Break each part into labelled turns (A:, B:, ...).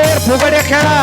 A: তোর
B: ফুকেটে খেলা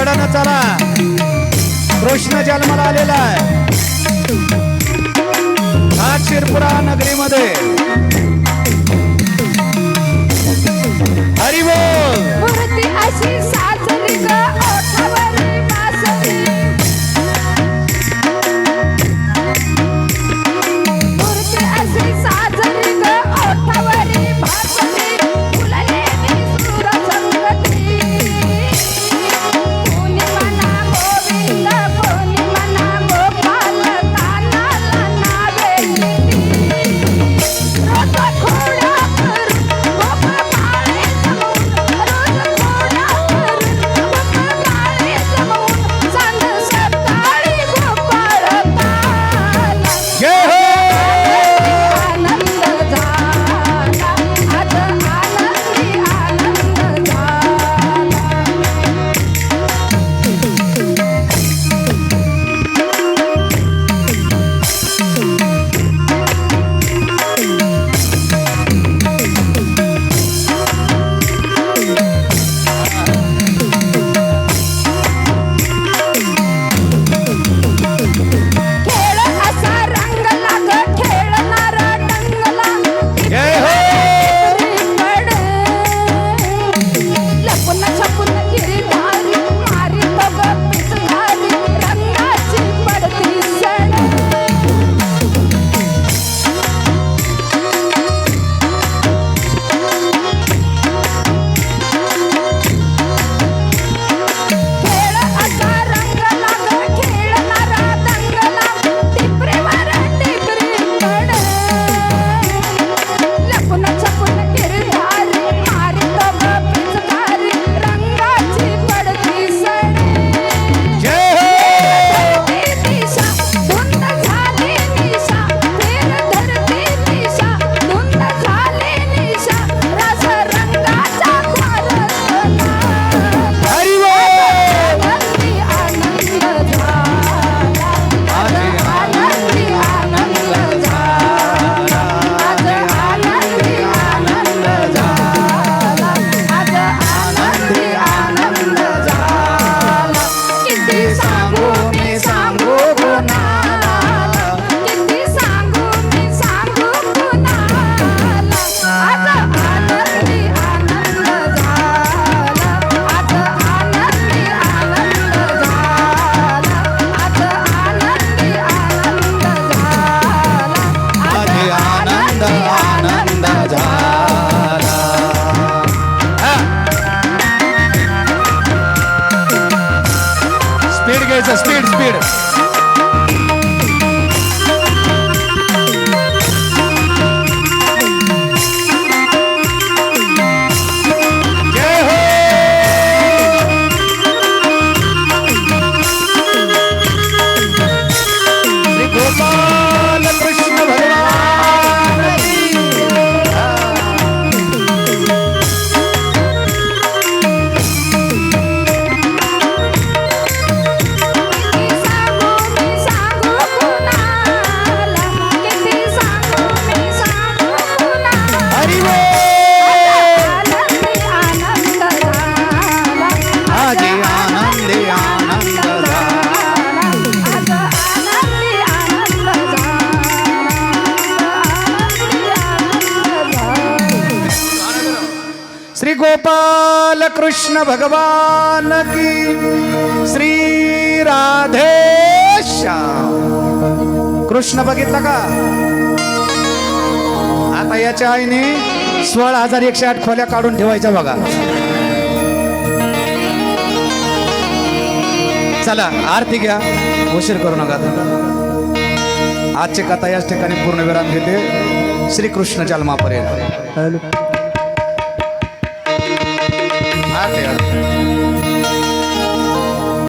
B: गडानं चला. कृष्ण जन्माला आलेला आहे. हा शिरपुरा नगरीमध्ये. हरिभोग coisas, Tears श्री गोपाल कृष्ण भगवान की
A: श्री राधे श्याम. कृष्ण बघितलं का? आता याच्या आईने सोळा हजार एकशे आठ खोल्या काढून ठेवायच्या बघा. चला आरती घ्या. उशीर करू नका आजची कथा याच ठिकाणी पूर्ण विराम घेते. श्रीकृष्ण जन्मापर्यंत. mate.